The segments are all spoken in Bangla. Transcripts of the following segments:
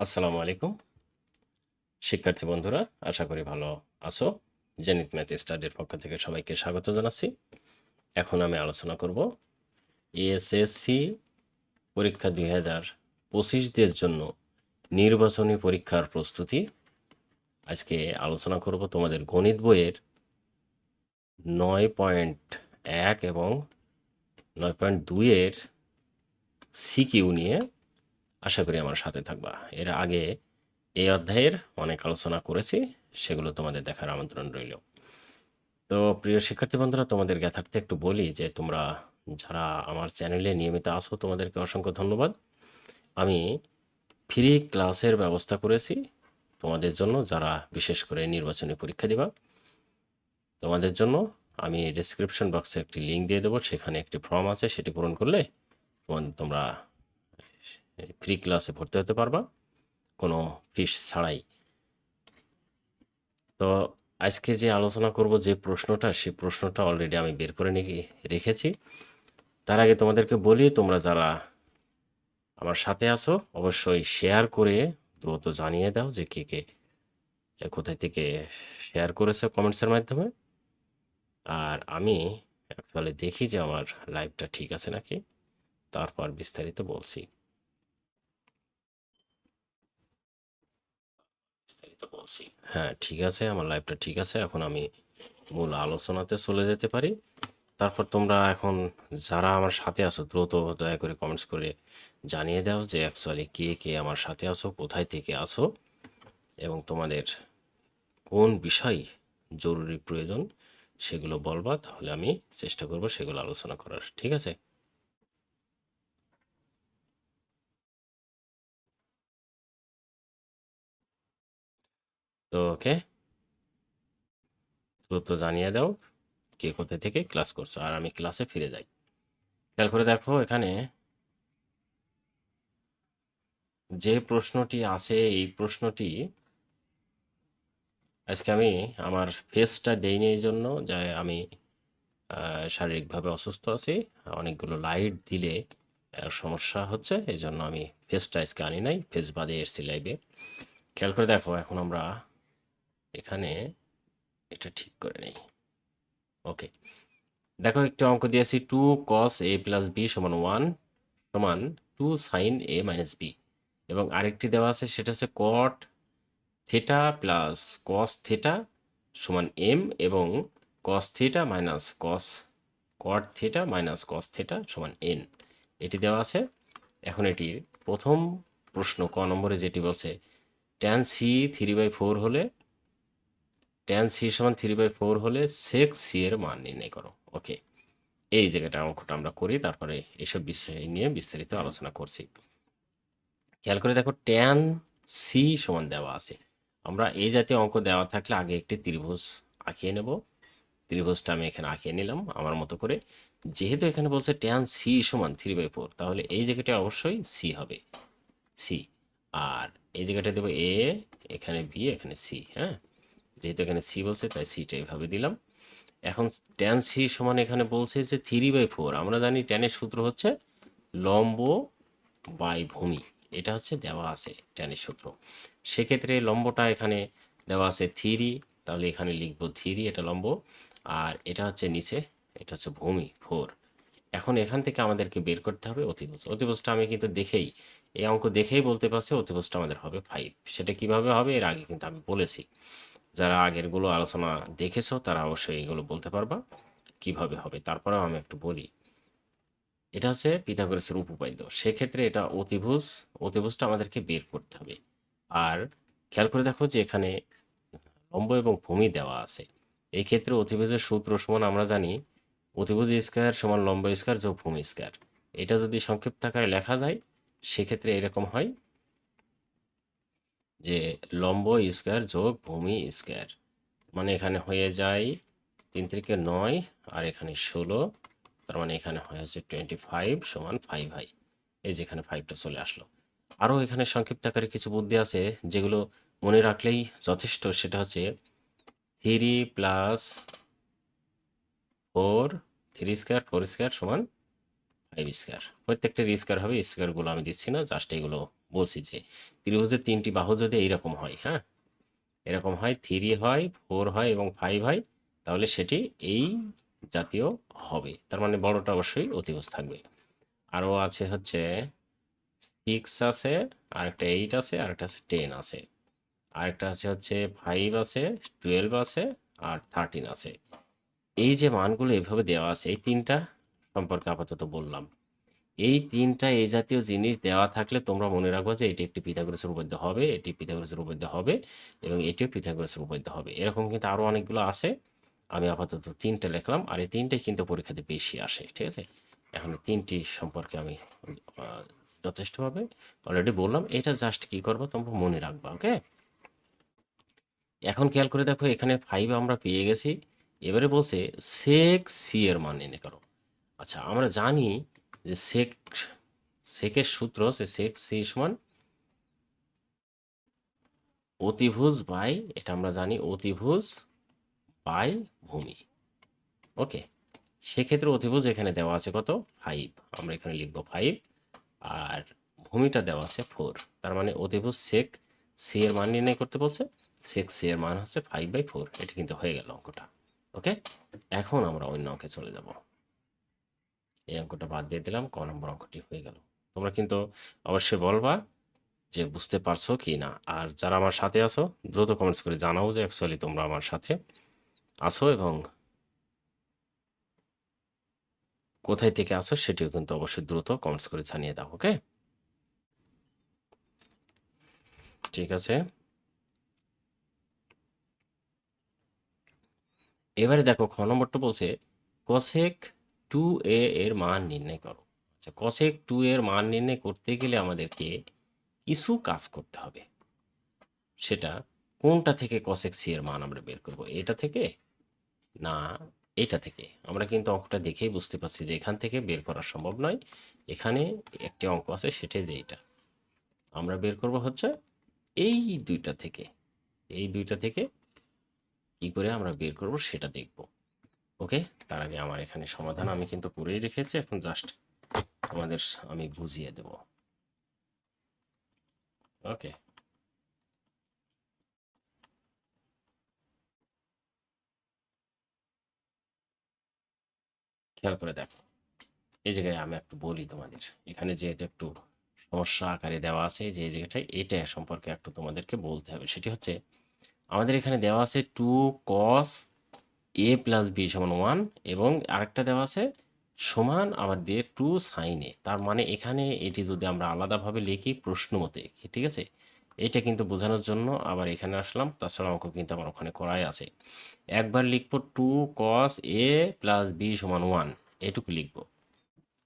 আসসালামু আলাইকুম। শিক্ষার্থী বন্ধুরা, আশা করি ভালো আছো। জেনিত ম্যাথ স্টাডির পক্ষ থেকে সবাইকে স্বাগত জানাচ্ছি। এখন আমি আলোচনা করব এএসএসসি পরীক্ষা দুই হাজার পঁচিশদের জন্য নির্বাচনী পরীক্ষার প্রস্তুতি। আজকে আলোচনা করব তোমাদের গণিত বইয়ের নয় পয়েন্ট এক এবং নয় পয়েন্ট দুইয়ের সিকিউ নিয়ে। আশা করি আমার সাথে থাকবা। এর আগে এই অধ্যায়ের অনেক আলোচনা করেছি, সেগুলো তোমাদের দেখার আমন্ত্রণ রইল। তো প্রিয় শিক্ষার্থী বন্ধুরা, তোমাদের জ্ঞাতার্থে একটু বলি যে তোমরা যারা আমার চ্যানেলে নিয়মিত আসো তোমাদেরকে অসংখ্য ধন্যবাদ। আমি ফ্রি ক্লাসের ব্যবস্থা করেছি তোমাদের জন্য, যারা বিশেষ করে নির্বাচনী পরীক্ষা দিবা। তোমাদের জন্য আমি ডিসক্রিপশন বক্সে একটি লিঙ্ক দিয়ে দেবো, সেখানে একটি ফর্ম আছে, সেটি পূরণ করলে তোমার- তোমরা ফ্রি ক্লাসে ভর্তি হতে পারবা, কোনো ফিস ছাড়াই। তো আজকে যে আলোচনা করব, যে প্রশ্নটা, সেই প্রশ্নটা অলরেডি আমি বের করে নিয়ে রেখেছি। তার আগে তোমাদেরকে বলি, তোমরা যারা আমার সাথে আছো, অবশ্যই শেয়ার করে দ্রুত জানিয়ে দাও যে কে কে, কোথায় থেকে শেয়ার করেছে কমেন্টসের মাধ্যমে। আর আমি অ্যাকচুয়ালি দেখি যে আমার লাইভটা ঠিক আছে নাকি, তারপর বিস্তারিত বলছি। বিস্তারিত বলছি। হ্যাঁ ঠিক আছে, আমার লাইভটা ঠিক আছে, এখন আমি মূল আলোচনাতে চলে যেতে পারি। তারপর তোমরা এখন যারা আমার সাথে আছো, দ্রুত দয়া করে কমেন্টস করে জানিয়ে দাও যে অ্যাকচুয়ালি কে কে আমার সাথে আছো, কোথায় থেকে আছো এবং তোমাদের কোন বিষয় জরুরি প্রয়োজন সেগুলো বলবা, তাহলে আমি চেষ্টা করব সেগুলো আলোচনা করার, ঠিক আছে? তো ওকে। দ্রুত জানিয়ে দাও কে কোথায় থেকে ক্লাস করছ, আর আমি ক্লাসে ফিরে যাই। খেয়াল করে দেখো এখানে যে প্রশ্নটি আছে, এই প্রশ্নটি আজকে আমি আমার ফেসটা দেইনি এই জন্য যে আমি শারীরিকভাবে অসুস্থ আছি, অনেকগুলো লাইট দিলে সমস্যা হচ্ছে, এই জন্য আমি ফেসটা আজকে আনি নাই ফেস বাদে এসছি লাইভে খেয়াল করে দেখো, এখন আমরা এখানে এটা ঠিক করে নেই। ওকে দেখো একটু অঙ্ক দিয়েছি two cos A plus B সমান ওয়ান সমান two sine A minus B এবং আরেকটি দেওয়া আছে, সেটা হচ্ছে cot theta plus cos theta সমান এম এবং cos theta minus cos cot theta minus cos theta সমান এন এটি দেওয়া আছে। এখন এটির প্রথম প্রশ্ন, ক নম্বরে যেটি বলছে tan C three by four হলে ট্যান সি সমান থ্রি বাই ফোর হলে সেক্স সি এর মান নির্ণয় করো। ওকে এই জায়গাটা অঙ্কটা আমরা করি, তারপরে এসব বিষয় নিয়ে বিস্তারিত আলোচনা করছি। খেয়াল করে দেখো ট্যান সি সমান দেওয়া আছে। আমরা এই জাতীয় অঙ্ক দেওয়া থাকলে আগে একটি ত্রিভুজ আঁকিয়ে নেব। ত্রিভুজটা আমি এখানে আঁকিয়ে নিলাম আমার মতো করে। যেহেতু এখানে বলছে ট্যান সি সমান থ্রি বাই ফোর তাহলে এই জায়গাটা অবশ্যই সি হবে। সি আর এই জায়গাটা দেবো এ এখানে বি এখানে সি হ্যাঁ? যেহেতু এখানে সি বলছে, তাই সিটা এইভাবে দিলাম। এখন ট্যান সি সমান এখানে বলছে যে থ্রি বাই ফোর আমরা জানি ট্যানের সূত্র হচ্ছে লম্ব বাই ভূমি। এটা হচ্ছে দেওয়া আছে ট্যানের সূত্র। সেক্ষেত্রে লম্বটা এখানে দেওয়া আছে থ্রি তাহলে এখানে লিখব থ্রি এটা লম্ব। আর এটা হচ্ছে নিচে, এটা হচ্ছে ভূমি ফোর এখন এখান থেকে আমাদেরকে বের করতে হবে অতিভুজ। অতিভুজটা আমি কিন্তু দেখেই, এই অঙ্ক দেখেই বলতে পারছি, অতিভুজটা আমাদের হবে ফাইভ সেটা কীভাবে হবে, এর আগে কিন্তু আমি বলেছি। যারা আগেরগুলো আলোচনা দেখেছ, তারা অবশ্যই এগুলো বলতে পারবা। কীভাবে হবে? তারপরেও আমি একটু বলি। এটা হচ্ছে পিথাগোরাসের উপপাদ্য। সেক্ষেত্রে এটা অতিভুজ, অতিভুজটা আমাদেরকে বের করতে হবে। আর খেয়াল করে দেখো যে এখানে লম্ব এবং ভূমি দেওয়া আছে। এই ক্ষেত্রে অতিভুজের সূত্র সমান আমরা জানি, অতিভুজ স্কয়ার সমান লম্ব স্কয়ার যোগ ভূমি স্কয়ার। এটা যদি সংক্ষিপ্ত আকারে লেখা যায়, সেক্ষেত্রে এরকম হয়। যে লম্ব স্কয়ার যোগ ভূমি স্কয়ার। মানে এখানে হয়ে যায় তিন থেকে নয় আর এখানে ষোলো, তার মানে এখানে হয়ে হচ্ছে টোয়েন্টি ফাইভ সমান ফাইভ হাই এই যেখানে ফাইভটা চলে আসলো। আরও এখানে সংক্ষিপ্ত আকারে কিছু বুদ্ধি আছে, যেগুলো মনে রাখলেই যথেষ্ট। সেটা হচ্ছে three plus four three square four square সমান ফাইভ স্কোয়ার প্রত্যেকটা স্কোয়ার হবে স্কোয়ারগুলো আমি দিচ্ছি না জাস্ট এগুলো বলছি যে ত্রিভুজের তিনটি বাহু যদি এইরকম হয় হ্যাঁ? এরকম হয় থ্রি হয় ফোর হয় এবং ফাইভ হয়, তাহলে সেটি এই জাতীয় হবে। তার মানে বড়টা অবশ্যই অতিভুজ থাকবে। আরও আছে হচ্ছে সিক্স আছে, আরেকটা এইট আছে, আরেকটা আছে টেন আছে। আরেকটা আছে হচ্ছে ফাইভ আছে টুয়েলভ আছে, আর থার্টিন আছে। এই যে মানগুলো এভাবে দেওয়া আছে, এই তিনটা সম্পর্কে আপাতত বললাম। এই তিনটা এই জাতীয় জিনিস দেওয়া থাকলে তোমরা মনে রাখব যে এটি একটি পিথাগোরাসের উপপাদ্য হবে, এটি পিথাগোরাসের উপপাদ্য হবে এবং এটিও পিথাগোরাসের উপপাদ্য হবে। এরকম কিন্তু আরও অনেকগুলো আছে। আমি আপাতত তিনটা লিখলাম আর এই তিনটাই কিন্তু পরীক্ষাতে বেশি আসে, ঠিক আছে? এখন তিনটি সম্পর্কে আমি যথেষ্টভাবে অলরেডি বললাম। এটা জাস্ট কি করব তোমরা মনে রাখবা ওকে এখন খেয়াল করে দেখো, এখানে ফাইভ আমরা পেয়ে গেছি। এবারে বলছে সেক সি এর মান এনে করো। আচ্ছা আমরা জানি যে সেক সেকের সূত্র সে সেক সি সমান অতিভুজ বাই, এটা আমরা জানি অতিভুজ বাই ভূমি। ওকে, সেক্ষেত্রে অতিভুজ এখানে দেওয়া আছে কত? ফাইভ আমরা এখানে লিখব ফাইভ আর ভূমিটা দেওয়া আছে ফোর তার মানে অতিভুজ সেক সি এর মান নির্ণয় করতে বলছে। সেক সি এর মান হচ্ছে ফাইভ বাই ফোর এটা কিন্তু হয়ে গেল অঙ্কটা। ওকে, এখন আমরা অন্য অঙ্কে চলে যাব। এই অঙ্কটা বাদ দিয়ে দিলাম, ক নম্বর অঙ্কটি হয়ে গেল। তোমরা কিন্তু অবশ্যই বলবা যে বুঝতে পারছ কি না। আর যারা আমার সাথে আছো, দ্রুত কমেন্টস করে জানাও যে অ্যাকচুয়ালি তোমরা আমার সাথে আছো এবং কোথায় থেকে আসো সেটিও কিন্তু অবশ্যই দ্রুত কমেন্টস করে জানিয়ে দাও ওকে ঠিক আছে। এবারে দেখো, খ নম্বরটা বলছে কসেক টু এ এর মান নির্ণয় করো। আচ্ছা কসেক টু এর মান নির্ণয় করতে গেলে আমাদেরকে কিছু কাজ করতে হবে। সেটা কোনটা থেকে কসেক সি এর মান আমরা বের করব, এটা থেকে না এটা থেকে? আমরা কিন্তু অঙ্কটা দেখেই বুঝতে পারছি যে এখান থেকে বের করা সম্ভব নয়। এখানে একটি অঙ্ক আছে, সেটাই যে এইটা আমরা বের করব হচ্ছে এই দুইটা থেকে। এই দুইটা থেকে কি করে আমরা বের করব সেটা দেখব। ওকে? তার আগে আমার এখানে সমাধান আমি কিন্তু করেই রেখেছি, এখন জাস্ট তোমাদের আমি বুঝিয়ে দেব। ওকে। খেয়াল করে দেখো। এই জায়গায় আমি একটু বলি তোমাদের, এখানে যেহেতু একটু সমস্যা আকারে দেওয়া আছে, যে এই জায়গাটায় এটা সম্পর্কে একটু তোমাদেরকে বলতে হবে। সেটি হচ্ছে, আমাদের এখানে দেওয়া আছে two cos A plus B সমান ওয়ান এবং আরেকটা দেওয়া আছে সমান আবার দিয়ে টু সাইন তার মানে এখানে এটি যদি আমরা আলাদাভাবে লিখি প্রশ্ন মতে, ঠিক আছে? এটা কিন্তু বোঝানোর জন্য আবার এখানে আসলাম তাছাড়া অঙ্ক কিন্তু আমার ওখানে করাই আছে। একবার লিখব two cos A plus B সমান ওয়ান এটুকু লিখব।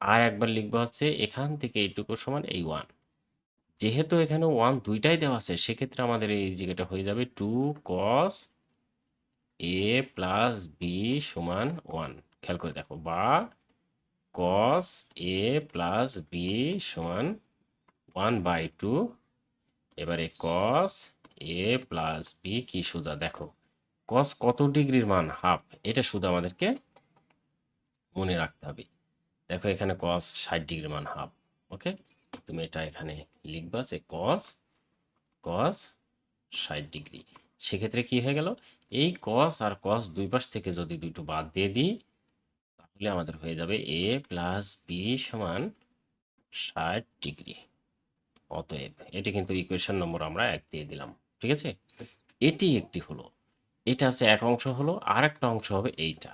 আর একবার লিখব হচ্ছে এখান থেকে এইটুকু সমান এই ওয়ান যেহেতু এখানে ওয়ান দুইটাই দেওয়া আছে, সেক্ষেত্রে আমাদের এই জায়গাটা হয়ে যাবে two cos A plus B সমান ওয়ান খেয়াল করে দেখো, বা কস এ প্লাস বি সমান ওয়ান বাই টু এবারে কস এ প্লাস বি কি সোজা? দেখো কস কত ডিগ্রির মান? হাফ এটা শুধু আমাদেরকে মনে রাখতে হবে। দেখো, এখানে কস ষাট ডিগ্রির মান হাফ ওকে তুমি এটা এখানে লিখবা যে কস কস ষাট ডিগ্রি। সেক্ষেত্রে কি হয়ে গেল? এই কস আর কস দুই পাশ থেকে যদি দুটো বাদ দিয়ে দিই, তাহলে আমাদের হয়ে যাবে এ প্লাস বি সমান ষাট ডিগ্রি। অতএব এটি কিন্তু ইকুয়েশন নম্বর আমরা এক দিয়ে দিলাম, ঠিক আছে? এটি একটি হলো, এটা আছে এক অংশ হলো আর একটা অংশ হবে এইটা।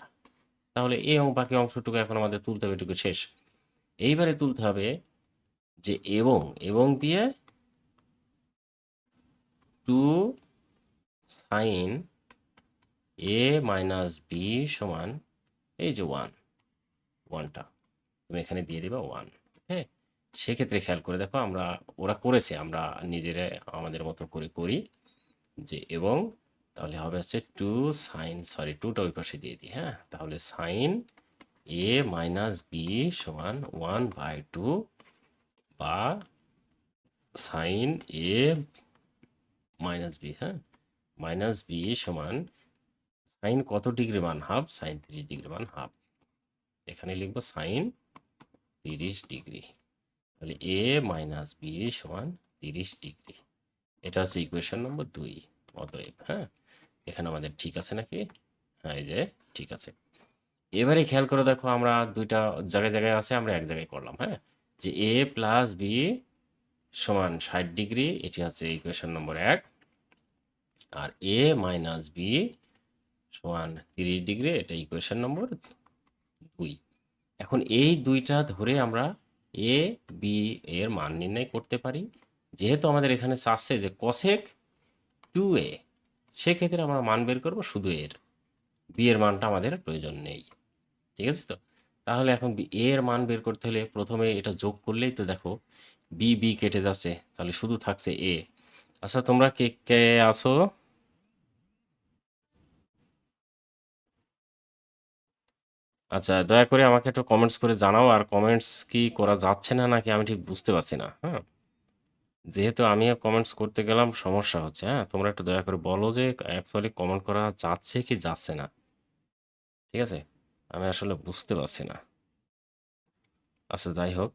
তাহলে এই বাকি অংশটুকু এখন আমাদের তুলতে হবে, এটুকু শেষ। এইবারে তুলতে হবে যে এবং এবং দিয়ে two sine A minus B সমান এই যে ওয়ান, ওয়ানটা। তুমি এখানে দিয়ে দিবা ওয়ান হ্যাঁ? সেক্ষেত্রে খেয়াল করে দেখো আমরা, ওরা করেছে, আমরা নিজেরা আমাদের মতো করে করি, যে এবং তাহলে হবে হচ্ছে টু সাইন, সরি, টুটা ওই পাশে দিয়ে দিই হ্যাঁ? তাহলে সাইন এ মাইনাস বি সমান ওয়ান বাই টু বা সাইন এ মাইনাস বি হ্যাঁ? মাইনাস বি সমান সাইন কত ডিগ্রি মান? হাফ, সাইন থ্রি ডিগ্রি মান হাফ। এখানে লিখব সাইন তিরিশ ডিগ্রি। তাহলে এ মাইনাস বি সমান তিরিশ ডিগ্রি। এটা হচ্ছে ইকুয়েশন নম্বর দুই, অতএব হ্যাঁ? এখানে আমাদের ঠিক আছে নাকি? হ্যাঁ এই যে ঠিক আছে। এবারে খেয়াল করে দেখো, আমরা দুইটা জায়গায় জায়গায় আছে, আমরা এক জায়গায় করলাম হ্যাঁ? যে এ প্লাস বি সমান ষাট ডিগ্রি, এটি হচ্ছে ইকুয়েশন নম্বর এক। আর এ মাইনাস বি সমান তিরিশ ডিগ্রি, এটা ইকুয়েশন নম্বর দুই। এখন এই দুইটা ধরে আমরা এ বি এর মান নির্ণয় করতে পারি। যেহেতু আমাদের এখানে চাচ্ছে যে কসেক টু এ সেক্ষেত্রে আমরা মান বের করব শুধু এর। বি এর মানটা আমাদের প্রয়োজন নেই। ঠিক আছে তো? তাহলে এখন এ এর মান বের করতে হলে প্রথমে এটা যোগ করলেই তো দেখো বি বি কেটে যাচ্ছে, তাহলে শুধু থাকছে এ আচ্ছা তোমরা কে কে আসো আচ্ছা দয়া করে আমাকে একটু কমেন্টস করে জানাও, আর কমেন্টস কি করা যাচ্ছে না নাকি আমি ঠিক বুঝতে পারছি না হ্যাঁ? যেহেতু আমিও কমেন্টস করতে গেলাম, সমস্যা হচ্ছে হ্যাঁ? তোমরা একটু দয়া করে বলো যে অ্যাকচুয়ালি কমেন্ট করা যাচ্ছে কি যাচ্ছে না? ঠিক আছে? আমি আসলে বুঝতে পারছি না। আচ্ছা যাই হোক।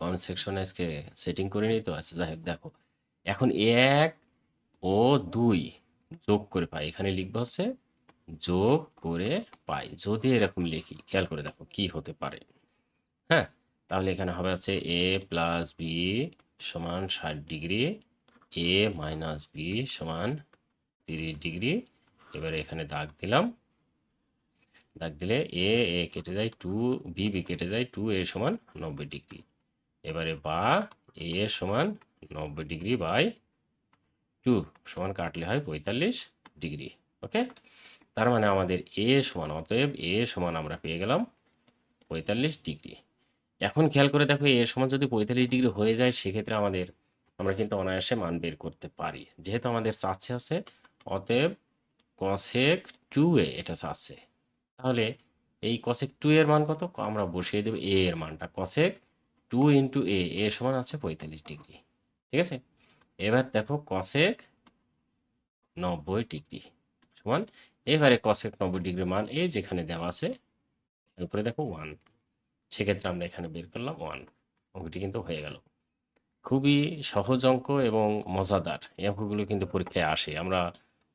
কমেন্ট সেকশনে আজকে সেটিং করে নিই তো? আচ্ছা যাই হোক, দেখো। এখন এক ও দুই যোগ করে পাই। এখানে লিখব হচ্ছে যোগ করে পাই। যদি এরকম লিখি, খেয়াল করে দেখো কি হতে পারে। হ্যাঁ? তাহলে এখানে হবে হচ্ছে এ প্লাস বি সমান ষাট ডিগ্রি এ মাইনাস বি সমান তিরিশ ডিগ্রি। এবারে এখানে দাগ দিলাম। দাগ দিলে এ এ কেটে যায় টু বি বি কেটে যায় টু এ সমান নব্বই ডিগ্রি। এবারে বা এ সমান নব্বই ডিগ্রি বাই টু সমান কাটলে হয় পঁয়তাল্লিশ ডিগ্রি ওকে তার মানে আমাদের এ সমান, অতএব এ সমান আমরা পেয়ে গেলাম পঁয়তাল্লিশ ডিগ্রি। এখন খেয়াল করে দেখো, এ সমান যদি পঁয়তাল্লিশ ডিগ্রি হয়ে যায়, সেক্ষেত্রে আমাদের, আমরা কিন্তু অনায়াসে মান বের করতে পারি। যেহেতু আমাদের চাচ্ছে আছে, অতএব কসেক টু এ এটা চাচ্ছে। তাহলে এই কসেক টু এর মান কত? আমরা বসিয়ে দেবো এ এর মানটা। Cosec two into A A সমান আছে পঁয়তাল্লিশ ডিগ্রি। ঠিক আছে? এবার দেখো কসেক নব্বই ডিগ্রি সমান এবারে কসেক নব্বই ডিগ্রি মান, এই যেখানে দেওয়া আছে এরপরে দেখো ওয়ান সেক্ষেত্রে আমরা এখানে বের করলাম ওয়ান অঙ্কটি কিন্তু হয়ে গেল। খুবই সহজ অঙ্ক এবং মজাদার। এই অঙ্কগুলো কিন্তু পরীক্ষায় আসে। আমরা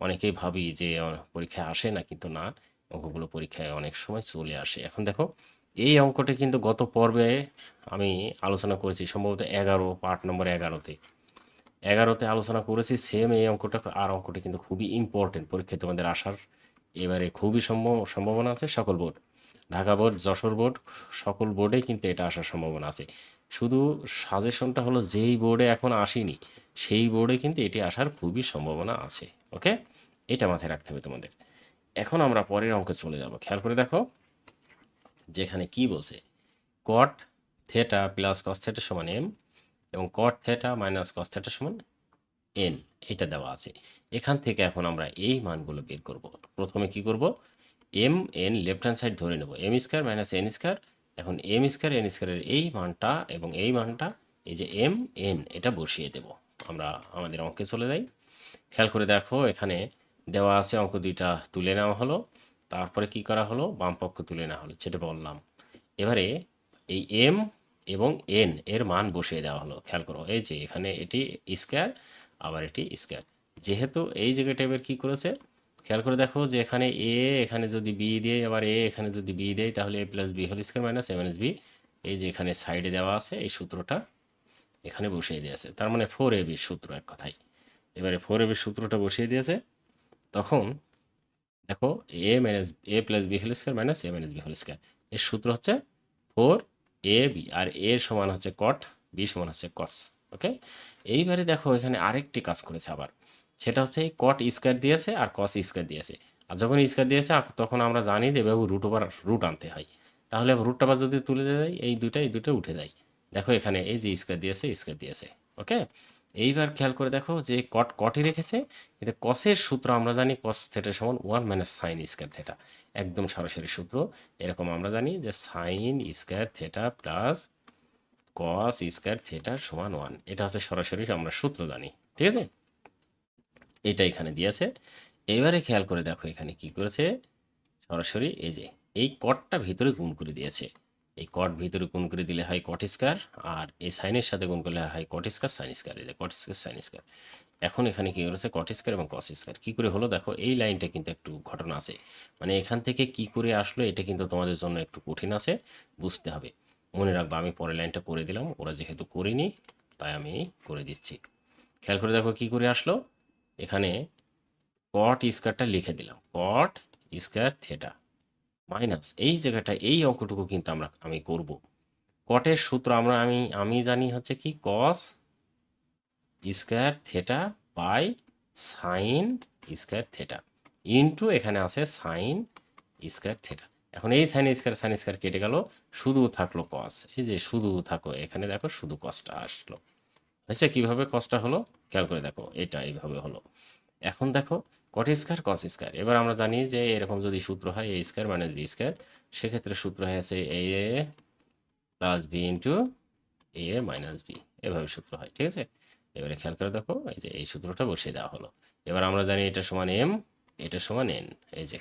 অনেকেই ভাবি যে পরীক্ষায় আসে না, কিন্তু না। অঙ্কগুলো পরীক্ষায় অনেক সময় চলে আসে। এখন দেখো, এই অঙ্কটি কিন্তু গত পর্বে আমি আলোচনা করেছি, সম্ভবত এগারো পার্ট নম্বর এগারোতে। এগারোতে আলোচনা করেছি সেম এই অঙ্কটা, আর অঙ্কটি কিন্তু খুবই ইম্পর্টেন্ট পরীক্ষায় তোমাদের আসার এবারে খুবই সম্ভব, সম্ভাবনা আছে, সকল board. Dhaka board, Jessore board, সকল বোর্ডেই কিন্তু এটা আসার সম্ভাবনা আছে। শুধু সাজেশনটা হলো যেই বোর্ডে এখন আসেনি, সেই বোর্ডে কিন্তু এটি আসার খুবই সম্ভাবনা আছে, ওকে? এটা মাথায় রাখতে হবে তোমাদের। এখন আমরা পরের অঙ্কে চলে যাব। খেয়াল করে দেখো, যেখানে কি বলছে cot theta plus cos theta সমান এম এবং cot theta minus cos theta সমান এন এটা দেওয়া আছে। এখান থেকে এখন আমরা এই মানগুলো বের করব। প্রথমে কি করব? M N left hand side ধরে নেব। M square minus N square এখন এম স্কোয়ার এন স্কোয়ারের এই মানটা এবং এই মানটা, এই যে এম এন এটা বসিয়ে দেব। আমরা আমাদের অঙ্কে চলে যাই। খেয়াল করে দেখো, এখানে দেওয়া আছে অঙ্ক দুইটা তুলে নেওয়া হলো। তারপরে কি করা হলো? বাম পক্ষ তুলে নেওয়া হলো যেটা বললাম। এবারে এই এম এবং এন এর মান বসিয়ে দেওয়া হলো। খেয়াল করো, এই যে এখানে এটি স্কোয়ার আবার এটি স্কোয়ার যেহেতু এই জায়গাটা এবার কী করেছে, খেয়াল করে দেখো যে এখানে এ এখানে যদি বি দিয়ে, আবার এ এখানে যদি বি দেয়, তাহলে A plus B whole square minus M S B এই যে এখানে সাইডে দেওয়া আছে, এই সূত্রটা এখানে বসিয়ে দিয়েছে তার মানে ফোর এ বির সূত্র এক কথায়। এবারে ফোর এ বির সূত্রটা বসিয়ে দিয়েছে, তখন দেখো A minus A plus B whole square minus A minus B whole square এর সূত্র হচ্ছে ফোর এ বি আর এর সমান হচ্ছে কট বি সমান হচ্ছে কস ওকে? এইবারে দেখো, এখানে আরেকটি কাজ করেছে আবার। সেটা হচ্ছে কট স্কোয়ার দিয়েছে আর কস স্কোয়ার দিয়েছে। আর যখন স্কোয়ার দিয়েছে তখন আমরা জানি যে এভাবে রুট ওভার রুট আনতে হয়। তাহলে রুট আবার যদি তুলে দেয়, এই দুইটা, এই দুটো উঠে যায়। দেখো এখানে এই যে স্কোয়ার দিয়েছে স্কোয়ার দিয়েছে। ওকে? এইবার খেয়াল করে দেখো যে কট কটই রেখেছে। কিন্তু কসের সূত্র আমরা জানি কস থেটা সমান one minus sine square theta একদম সরাসরি সূত্র। এরকম আমরা জানি যে sine square theta plus cos square theta সমান ওয়ান। এটা হচ্ছে সরাসরি আমরা সূত্র জানি, ঠিক আছে? এটা এখানে দিয়েছে। এবারে খেয়াল করে দেখো এখানে কি করেছে? সরাসরি এই যে, এই কটটা ভিতরে গুণ করে দিয়েছে। এই কট ভিতরে গুণ করে দিলে হয় কট স্কোয়ার, আর এই সাইনের সাথে গুণ করলে হয় কট স্কোয়ার সাইন স্কোয়ার। এই যে কট স্কোয়ার সাইন এখন এখানে কী করেছে? কট স্কোয়ার এবং কস স্কোয়ার। কী করে হলো? দেখো, এই লাইনটা কিন্তু একটু ঘটনা আছে। মানে এখান থেকে কি করে আসলো? এটা কিন্তু তোমাদের জন্য একটু কঠিন আছে। বুঝতে হবে। মনে রাখব, আমি পরের লাইনটা করে দিলাম, ওরা যেহেতু করিনি, তাই আমি করে দিচ্ছি। খেয়াল করে দেখো কি করে আসলো, এখানে কট স্কোয়ারটা লিখে দিলাম কট স্কোয়ার থেটা মাইনাস এই জায়গাটা, এই অঙ্কটুকু কিন্তু আমরা, আমি করব। কটের সূত্র আমরা, আমি আমি জানি হচ্ছে কি cos square theta by sine square theta into এখানে আছে সাইন স্কোয়ার থেটা এখন এই সাইন স্কোয়ার সাইন স্কোয়ার কেটে গেল, শুধু থাকল কস এই যে শুধু থাকো, এখানে দেখো শুধু কসটা আসলো। হয়েছে কীভাবে কসটা হলো? খেয়াল করে দেখো, এটা এইভাবে হলো। এখন দেখো কট স্কোয়ার কস স্কোয়ার এবার আমরা জানি যে এরকম যদি সূত্র হয় A square minus B square সেক্ষেত্রে সূত্র হয়েছে A A plus B into A minus B এভাবে সূত্র হয়, ঠিক আছে? এবারে খেয়াল করে দেখো, এই যে এই সূত্রটা বসিয়ে দেওয়া হলো। এবার আমরা জানি এটা সমান এম এটা সমান এন এই যে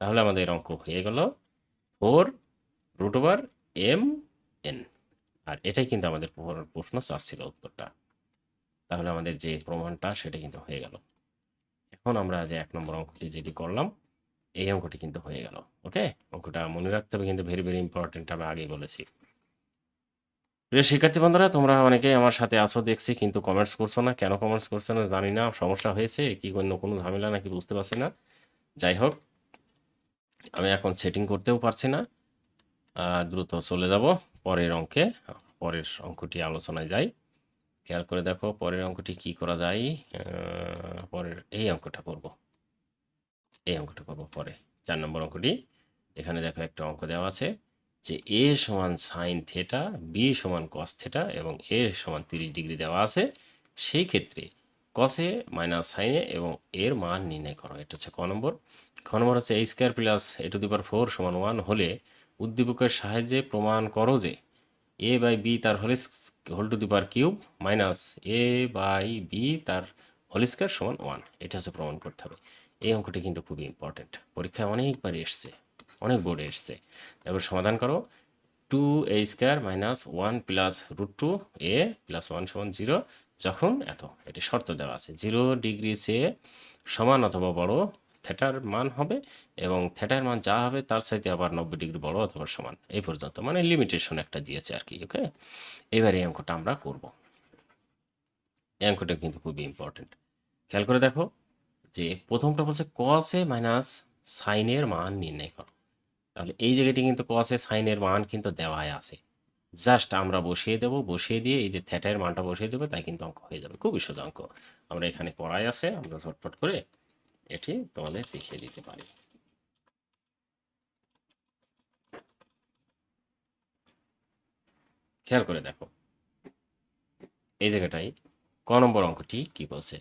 তাহলে আমাদের অঙ্ক হয়ে গেল four root over M N আর এটাই কিন্তু আমাদের প্রশ্ন চাচ্ছিল উত্তরটা। তাহলে আমাদের যে প্রমাণটা সেটা কিন্তু হয়ে গেল। এখন আমরা যে এক নম্বর অঙ্কটি যেটি করলাম, এই অঙ্কটি কিন্তু হয়ে গেল, ওকে? অঙ্কটা মনে রাখতে হবে কিন্তু ভেরি ভেরি ইম্পর্টেন্ট আমি আগেই বলেছি। প্রিয় শিক্ষার্থী বন্ধুরা, তোমরা অনেকেই আমার সাথে আছো, দেখছি, কিন্তু কমেন্টস করছ না। কেন কমেন্টস করছ না? জানি না, সমস্যা হয়েছে, কি অন্য কোনো ঝামেলা নাকি বুঝতে পারছি না। যাই হোক আমি এখন সেটিং করতেও পারছি না। দ্রুত চলে যাব পরের অঙ্কে। পরের অঙ্কটি আলোচনায় যাই। খেয়াল করে দেখো পরের অঙ্কটি কি করা যায়। পরের এই অঙ্কটা করব। এই অঙ্কটা করব পরে। চার নম্বর অঙ্কটি। এখানে দেখো একটা অঙ্ক দেওয়া আছে যে এ সমান সাইন থেটা বি সমান কস থেটা এবং এ সমান তিরিশ ডিগ্রি দেওয়া আছে। সেই ক্ষেত্রে কসে মাইনাস সাইনে এবং এর মান নির্ণয় করো। এটা হচ্ছে ক নম্বর। খ নম্বর হচ্ছে A square plus A to the power four সমান ওয়ান হলে উদ্দীপকের সাহায্যে প্রমাণ করো যে এ বাই বি তার whole whole to the power cube minus A by B তার হোল স্কোয়ার সমান ওয়ান এটা হচ্ছে প্রমাণ করতে হবে। এই অঙ্কটি কিন্তু খুবই ইম্পর্টেন্ট পরীক্ষায় অনেকবার এসছে। অনেক বোর্ডে এসছে। এবার সমাধান করো। Two A square minus one plus root two A plus one সমান জিরো যখন এত, এটি শর্ত দেওয়া আছে, জিরো ডিগ্রি চেয়ে সমান অথবা বড় থ্যাটার মান হবে এবং থ্যাটার মান যা হবে তার সাথে আবার নব্বই ডিগ্রি বড় অথবা সমান, এই পর্যন্ত মানে লিমিটেশন একটা দিয়েছে আর কি ওকে এবার এই অঙ্কটা আমরা করব। এই অঙ্কটা কিন্তু খুবই ইম্পর্টেন্ট খেয়াল করে দেখো যে প্রথমটা বলছে কসে মাইনাস সাইনের মান নির্ণয় করো। তাহলে এই জায়গাটি কিন্তু কসে সাইনের মান কিন্তু দেওয়াই আছে। জাস্ট আমরা বসিয়ে দেব, বসিয়ে দিয়ে এই যে থ্যাটার মানটা বসিয়ে দেবো, তাই কিন্তু অঙ্ক হয়ে যাবে। খুবই সোজা অঙ্ক। আমরা এখানে করাই আছে, আমরা ঝটপট করে এটি তোমাদের দেখিয়ে দিতে পারি। খেয়াল করে দেখো। এই জায়গাটাই ক নম্বর অঙ্কটি কি বলছে?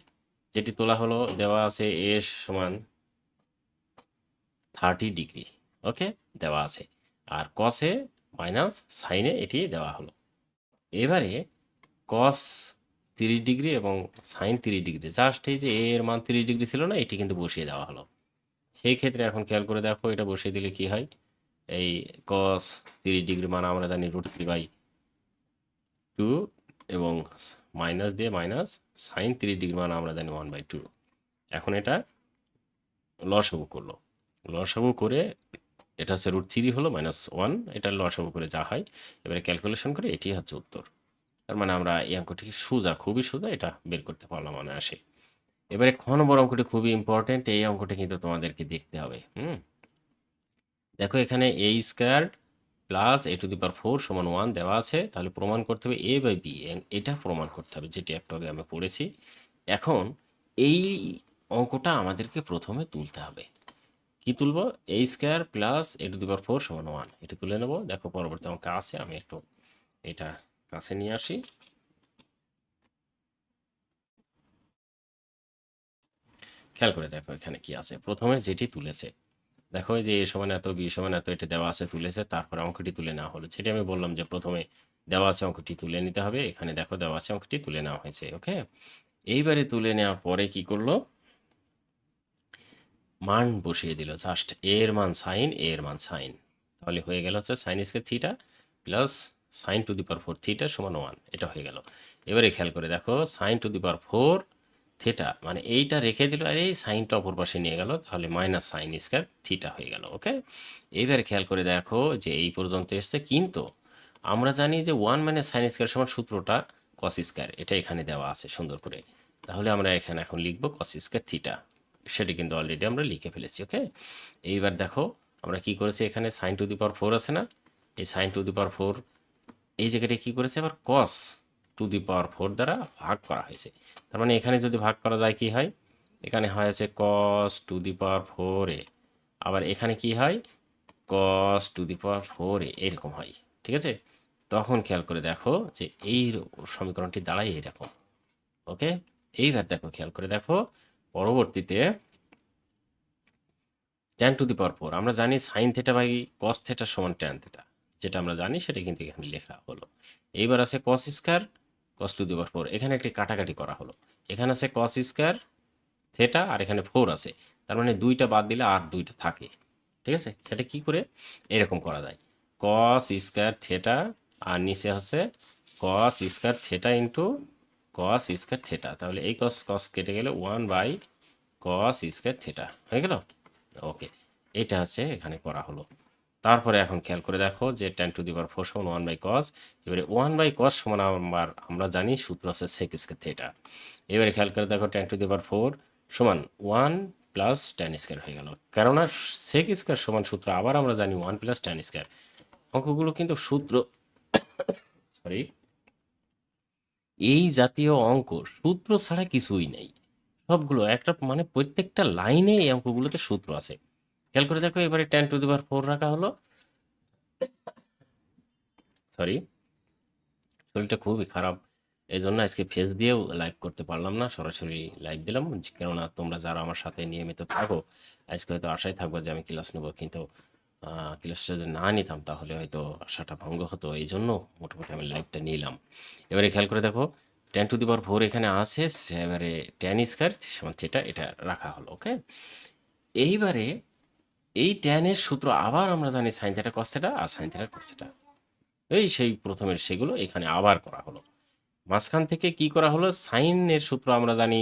যেটি তোলা হলো, দেওয়া আছে এ সমান থার্টি ডিগ্রি। ওকে? দেওয়া আছে। আর কসে মাইনাস সাইনে এটি দেওয়া হলো। এবারে কস তিরিশ ডিগ্রি এবং সাইন তিরিশ ডিগ্রি জাস্ট এই যে এর মান তিরিশ ডিগ্রি ছিল না, এটি কিন্তু বসিয়ে দেওয়া হলো। সেই ক্ষেত্রে এখন খেয়াল করে দেখো, এটা বসিয়ে দিলে কি হয়? এই কস তিরিশ ডিগ্রি মান আমরা জানি রুট থ্রি বাই টু এবং মাইনাস দিয়ে মাইনাস সাইন তিরিশ ডিগ্রি মান আমরা জানি ওয়ান বাই টু এখন এটা লসগু করল। লসগু করে এটা হচ্ছে রুট থ্রি হলো মাইনাস ওয়ান এটা লসগু করে যা হয়। এবারে ক্যালকুলেশন করে এটি হচ্ছে উত্তর। তার মানে আমরা এই অঙ্কটি সোজা, খুবই সোজা এটা বের করতে পারলাম মনে আসে। এবারে খ নম্বর অঙ্কটি খুবই ইম্পর্টেন্ট এই অঙ্কটি কিন্তু তোমাদেরকে দেখতে হবে, হুম? দেখো এখানে A square plus A to the power four সমান ওয়ান দেওয়া আছে, তাহলে প্রমাণ করতে হবে এ বাই বি এটা প্রমাণ করতে হবে, যেটি একটু আগে আমি পড়েছি। এখন এই অঙ্কটা আমাদেরকে প্রথমে তুলতে হবে। কি তুলবো? A square plus A to the power four সমান ওয়ান এটা তুলে নেব। দেখো পরবর্তী অঙ্ক আছে, আমি একটু এটা কাছে নিয়ে আসি। খেয়াল করে দেখো এখানে কি আছে। প্রথমে যেটি তুলেছে। দেখো যে এ সমান এত, বি সমান এত, এটা দেওয়া আছে, তুলেছে, তারপরে অঙ্কটি তুলে নেওয়া হলো। সেটি আমি বললাম যে প্রথমে দেওয়া আছে অঙ্কটি তুলে নিতে হবে। এখানে দেখো দেওয়া আছে অঙ্কটি তুলে নেওয়া হয়েছে ওকে এইবারে তুলে নেওয়ার পরে কি করল? মান বসিয়ে দিল। জাস্ট এর মান সাইন এর মান সাইন তাহলে হয়ে গেল হচ্ছে sine square theta plus sine to the power four theta সমান ওয়ান এটা হয়ে গেল। এবারে খেয়াল করে দেখো sine to the power four theta মানে এইটা রেখে দিল আর এই সাইনটা অপর পাশে নিয়ে গেল, তাহলে মাইনাস সাইন স্কোয়ার থিটা হয়ে গেল ওকে এবারে খেয়াল করে দেখো যে এই পর্যন্ত এসছে, কিন্তু আমরা জানি যে ওয়ান মানে সাইন স্কোয়ার সমান সূত্রটা কস স্কোয়ার এটা এখানে দেওয়া আছে সুন্দর করে। তাহলে আমরা এখানে এখন লিখব কস স্কোয়ার থিটা সেটি কিন্তু অলরেডি আমরা লিখে ফেলেছি ওকে এইবার দেখো, আমরা কি করেছি এখানে? Sine to the power four আছে না? এই sine to the power four এই জায়গাটা কি করেছে? আবার কস টু দি পাওয়ার ফোর দ্বারা ভাগ করা হয়েছে। তার মানে এখানে যদি ভাগ করা যায় কি হয়? এখানে হয় হচ্ছে কস টু দি পাওয়ার ফোর এ। আবার এখানে কি হয়? কস টু দি পাওয়ার ফোর এ এরকম হয়, ঠিক আছে? তখন খেয়াল করে দেখো যে এই সমীকরণটি দাঁড়ায় এরকম ওকে এইবার দেখো, খেয়াল করে দেখো পরবর্তীতে tan to the power four আমরা জানি sine theta by cos theta সমান ট্যান থেটা যেটা আমরা জানি সেটা কিন্তু এখানে লেখা হলো। এইবার আছে cos square cos to the power four এখানে একটি কাটাকাটি করা হলো। এখানে আছে কস স্কয়ার থেটা আর এখানে ফোর আছে। তার মানে দুইটা বাদ দিলে আর দুইটা থাকে। ঠিক আছে? সেটা কি করে? এরকম করা যায়। কস স্কয়ার থেটা আর নিচে হচ্ছে cos square theta into cos square theta তাহলে এই কস কস কেটে গেলে one by cos square theta হয়ে গেল? ওকে এটা হচ্ছে এখানে করা হলো। তারপরে এখন খেয়াল করে দেখো যে tan to the power four সমান ওয়ান বাই কস এবারে ওয়ান বাই কস সমান আমার, আমরা জানি সূত্র আছে সেক স্কয়ার থেটা এবারে খেয়াল করে দেখো tan to the power four সমান ওয়ান প্লাস টেন স্কয়ার হয়ে গেল। কেননা সেক স্কয়ার সমান সূত্র আবার আমরা জানি ওয়ান প্লাস টেন স্কয়ার অঙ্কগুলো কিন্তু সূত্র সরি এই জাতীয় অঙ্ক সূত্র ছাড়া কিছুই নেই। সবগুলো একটা মানে প্রত্যেকটা লাইনে এই অঙ্কগুলোতে সূত্র আছে। খেয়াল করে দেখো, এবারে ten to the power four রাখা হলো। সরি শরীরটা খুবই খারাপ। এই জন্য আজকে ফেস দিয়েও লাইভ করতে পারলাম না। সরাসরি লাইভ দিলাম। কেননা তোমরা যারা আমার সাথে নিয়মিত থাকো, আজকে হয়তো আশায় থাকব যে আমি ক্লাস নেব, কিন্তু ক্লাসটা যদি না নিতাম, তাহলে হয়তো আশাটা ভঙ্গ হতো, এই জন্য মোটামুটি আমি লাইভটা নিলাম। এবারে খেয়াল করে দেখো ten to the power four এখানে আছে, এবারে টেন স্কয়ার সমান থিটা এটা রাখা হলো ওকে এইবারে এই ট্যানের সূত্র আবার আমরা জানি সাইন থিটা আর সাইন থিটা এই সেই প্রথমের সেগুলো এখানে আবার করা হলো। মাঝখান থেকে কি করা হলো? সাইনের সূত্র আমরা জানি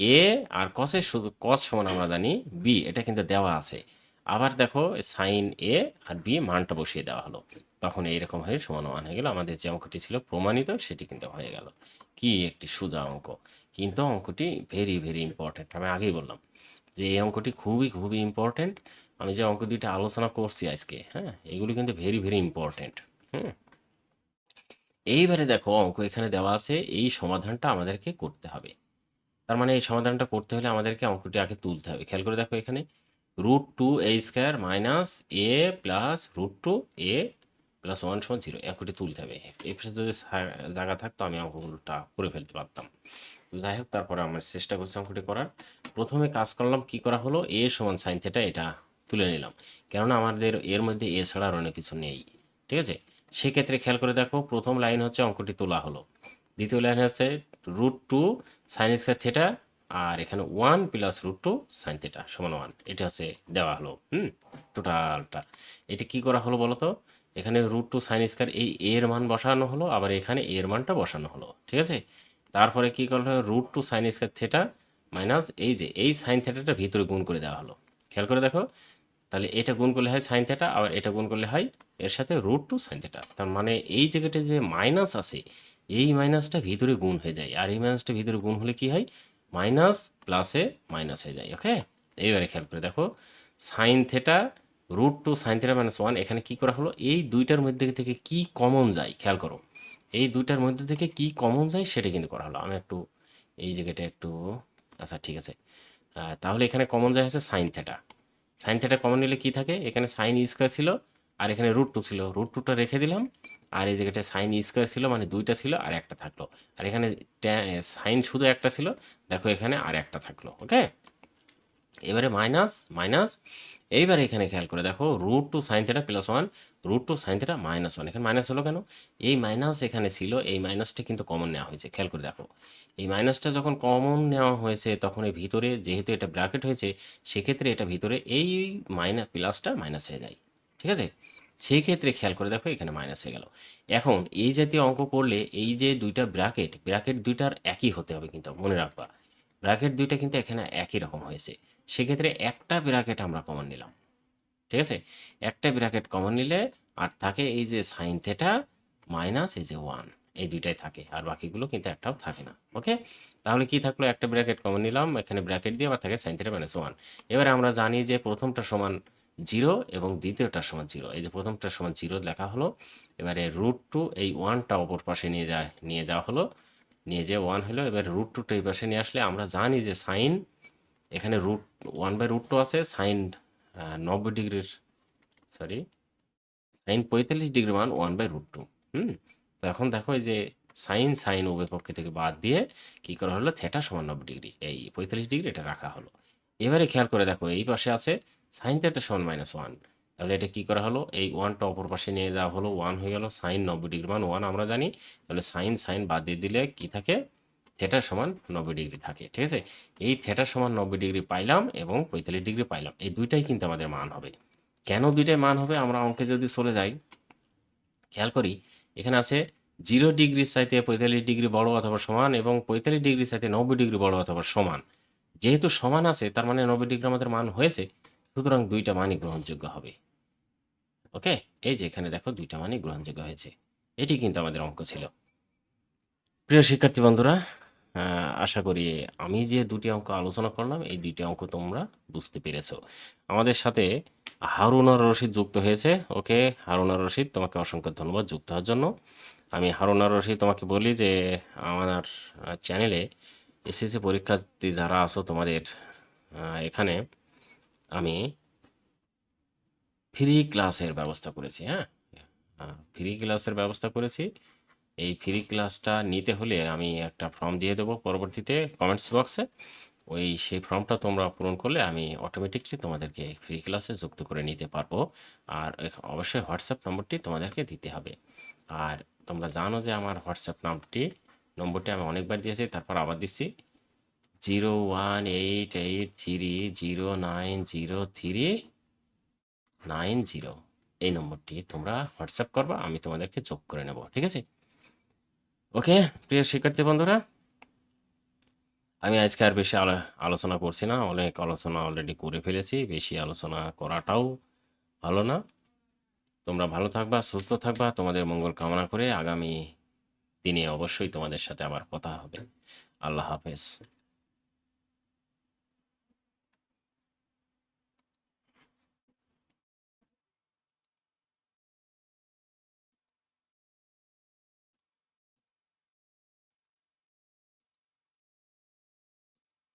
এ আর কসের সূত্র কস সমান আমরা জানি বি এটা কিন্তু দেওয়া আছে। আবার দেখো সাইন এ আর বি মানটা বসিয়ে দেওয়া হলো। তখন এইরকম হয়ে সমান ওয়ান হয়ে গেল। আমাদের যে অঙ্কটি ছিল প্রমাণিত, সেটি কিন্তু হয়ে গেল। কি একটি সোজা অঙ্ক। কিন্তু অঙ্কটি ভেরি ভেরি ইম্পর্ট্যান্ট আমি আগেই বললাম যে এই অঙ্কটি খুবই খুবই ইম্পর্ট্যান্ট আমি যে অঙ্ক দুইটা আলোচনা করছি আজকে হ্যাঁ এগুলি কিন্তু ভেরি ভেরি ইম্পর্ট্যান্ট হুম। এইবারে দেখো, অঙ্ক এখানে দেওয়া আছে, এই সমাধানটা আমাদেরকে করতে হবে। তার মানে এই সমাধানটা করতে হলে আমাদেরকে অঙ্কটি আগে তুলতে হবে। খেয়াল করে দেখো এখানে root two a square minus a plus root two a plus one সমান জিরো অঙ্কটি তুলতে হবে। এই পাশে যদি জায়গা থাকতো, আমি অঙ্কগুলোটা করে ফেলতে পারতাম। যাই হোক, তারপরে আমার চেষ্টা করছি অঙ্কটি করার। প্রথমে কাজ করলাম, কি করা হলো? এ সমান সাইন থেটা এটা তুলে নিলাম। কেননা আমাদের এর মধ্যে এ ছাড়া আর অনেক কিছু নেই। ঠিক আছে? সেক্ষেত্রে খেয়াল করে দেখো, প্রথম লাইন হচ্ছে অঙ্কটি তোলা হলো। দ্বিতীয় লাইন হচ্ছে root two sine square theta আর এখানে one plus root two sine theta সমান ওয়ান এটা হচ্ছে দেওয়া হলো, হুম? টোটালটা এটা কি করা হলো বলো তো এখানে রুট টু সাইন স্কোয়ার এই এর মান বসানো হলো, আবার এখানে এর মানটা বসানো হলো, ঠিক আছে? তারপরে কি করা হলো? Root two sine square theta minus এই যে, এই সাইন থেটাটা ভিতরে গুণ করে দেওয়া হলো। খেয়াল করে দেখো, তাহলে এটা গুণ করলে হয় সাইন থেটা আবার এটা গুণ করলে হয় এর সাথে রুট টু সাইন থেটা তার মানে এই জায়গাটা যে মাইনাস আছে, এই মাইনাসটা ভিতরে গুণ হয়ে যায়। আর এই মাইনাসটা ভিতরে গুণ হলে কি হয়? মাইনাস প্লাসে মাইনাস হয়ে যায় ওকে এইবারে খেয়াল করে দেখো sine theta root two sine theta minus one এখানে কি করা হলো? এই দুইটার মধ্যে থেকে কি কমন যায়? খেয়াল করো, এই দুইটার মধ্যে থেকে কি কমন যায় সেটা কিন্তু করা হলো। আমি একটু এই জায়গাটা একটু আচ্ছা ঠিক আছে। তাহলে এখানে কমন যায় হচ্ছে sine theta sine theta common নিলে কি থাকে? এখানে সাইন স্কোয়ার ছিল, আর এখানে রুট টু ছিল। রুট টুটা রেখে দিলাম আর এই জায়গাটা সাইন স্কোয়ার ছিল মানে দুইটা ছিল আর একটা থাকল। আর এখানে সাইন শুধু একটা ছিল, দেখো এখানে আর একটা থাকল ওকে এবারে মাইনাস মাইনাস এইবারে এখানে খেয়াল করে দেখো root two sine theta plus one root two sine theta minus one এখানে মাইনাস হলো কেন? এই মাইনাস এখানে ছিল, এই মাইনাসটা কিন্তু কমন নেওয়া হয়েছে, খেয়াল করে দেখো। এই মাইনাসটা যখন কমন নেওয়া হয়েছে, তখন এই ভিতরে যেহেতু এটা ব্র্যাকেট হয়েছে, সেক্ষেত্রে এটা ভিতরে এই মাইনাস প্লাসটা মাইনাস হয়ে যায়, ঠিক আছে? সেই ক্ষেত্রে খেয়াল করে দেখো এখানে মাইনাস হয়ে গেল। এখন এই জাতীয় অঙ্ক করলে এই যে দুইটা ব্র্যাকেট ব্র্যাকেট দুইটার একই হতে হবে কিন্তু মনে রাখবা। ব্র্যাকেট দুইটা কিন্তু এখানে একই রকম হয়েছে। সেক্ষেত্রে একটা ব্র্যাকেট আমরা কমন নিলাম। ঠিক আছে? একটা ব্র্যাকেট কমন নিলে আর থাকে এই যে সাইন থেটা মাইনাস এই যে ওয়ান এই দুইটাই থাকে। আর বাকিগুলো কিন্তু একটাও থাকে না। ওকে তাহলে কি থাকল? একটা ব্র্যাকেট কমন নিলাম, এখানে ব্র্যাকেট দিয়ে আবার থাকে সাইন থেটা মাইনাস ওয়ান এবারে আমরা জানি যে প্রথমটা সমান জিরো এবং দ্বিতীয়টার সমান জিরো। এই যে প্রথমটার সমান জিরো লেখা হলো, এবারে রুট টু এই ওয়ানটা অপর পাশে নিয়ে যায়, নিয়ে যাওয়া হলো, নিয়ে যে ওয়ান হলো, এবার রুট টুটা এই পাশে নিয়ে আসলে আমরা জানি যে সাইন এখানে root one by root two আছে সাইন নব্বই ডিগ্রির সরি সাইন পঁয়তাল্লিশ ডিগ্রি মান ওয়ান বাই রুট টু হুম? তো এখন দেখো যে সাইন সাইন উভয় পক্ষে থেকে বাদ দিয়ে কি করা হলো থেটা সমান নব্বই ডিগ্রি, এই পঁয়তাল্লিশ ডিগ্রি এটা রাখা হলো। এবারে খেয়াল করে দেখো, এই পাশে আছে সাইন থেটা সমান মাইনাস ওয়ান তাহলে এটা কী করা হলো? এই ওয়ানটা অপর পাশে নিয়ে যাওয়া হলো ওয়ান হয়ে গেল, সাইন নব্বই ডিগ্রি মান ওয়ান আমরা জানি। তাহলে সাইন সাইন বাদ দিয়ে দিলে কি থাকে? থেটার সমান নব্বই ডিগ্রি থাকে, ঠিক আছে? এই থেটার সমান নব্বই ডিগ্রি পাইলাম এবং পঁয়তাল্লিশ ডিগ্রি পাইলাম। এই দুইটাই কিন্তু আমাদের মান হবে। কেন দুইটাই মান হবে? আমরা অঙ্কে যদি চলে যাই, খেয়াল করি, এখানে আছে জিরো ডিগ্রির চাইতে পঁয়তাল্লিশ ডিগ্রি বড় অথবা সমান এবং পঁয়তাল্লিশ ডিগ্রির চাইতে নব্বই ডিগ্রি বড় অথবা সমান। যেহেতু সমান আছে, তার মানে নব্বই ডিগ্রি আমাদের মান হয়েছে। সুতরাং দুইটা মানই গ্রহণযোগ্য হবে। ওকে? এই যে এখানে দেখো দুইটা মানই গ্রহণযোগ্য হয়েছে। এটি কিন্তু আমাদের অঙ্ক ছিল। প্রিয় শিক্ষার্থী বন্ধুরা আশা করি আমি যে দুটি অঙ্ক আলোচনা করলাম, এই দুইটি অঙ্ক তোমরা বুঝতে পেরেছ। আমাদের সাথে হারুনার রশিদ যুক্ত হয়েছে। ওকে? হারুনার রশিদ, তোমাকে অসংখ্য ধন্যবাদ যুক্ত হওয়ার জন্য। আমি হারুনার রশিদ তোমাকে বলি যে, আমার চ্যানেলে এসএসসি পরীক্ষার্থী যারা আছো তোমাদের এখানে আমি ফ্রি ক্লাসের ব্যবস্থা করেছি হ্যাঁ? ফ্রি ক্লাসের ব্যবস্থা করেছি। এই ফ্রি ক্লাসটা নিতে হলে আমি একটা ফর্ম দিয়ে দেবো পরবর্তীতে কমেন্টস বক্সে ওই সেই ফর্মটা তোমরা পূরণ করলে আমি অটোমেটিকলি তোমাদেরকে ফ্রি ক্লাসে যুক্ত করে নিতে পারব। আর অবশ্যই হোয়াটসঅ্যাপ নম্বরটি তোমাদেরকে দিতে হবে। আর তোমরা জানো যে আমার হোয়াটসঅ্যাপ নাম্বারটি নম্বরটি আমি অনেকবার দিয়েছি, তারপর আবার দিচ্ছি। Zero one eight eight three zero nine zero three nine zero. এই নম্বরটি তোমরা হোয়াটসঅ্যাপ করবা, আমি তোমাদেরকে যোগ করে নেব, ঠিক আছে? ওকে, প্রিয় শিক্ষার্থী বন্ধুরা, আমি আজকে আর বেশি আলো- আলোচনা করছি না, অনেক আলোচনা অলরেডি করে ফেলেছি, বেশি আলোচনা করাটাও ভালো না। তোমরা ভালো থাকবা, সুস্থ থাকবা, তোমাদের মঙ্গল কামনা করে আগামী দিনে অবশ্যই তোমাদের সাথে আবার কথা হবে। আল্লাহ হাফেজ।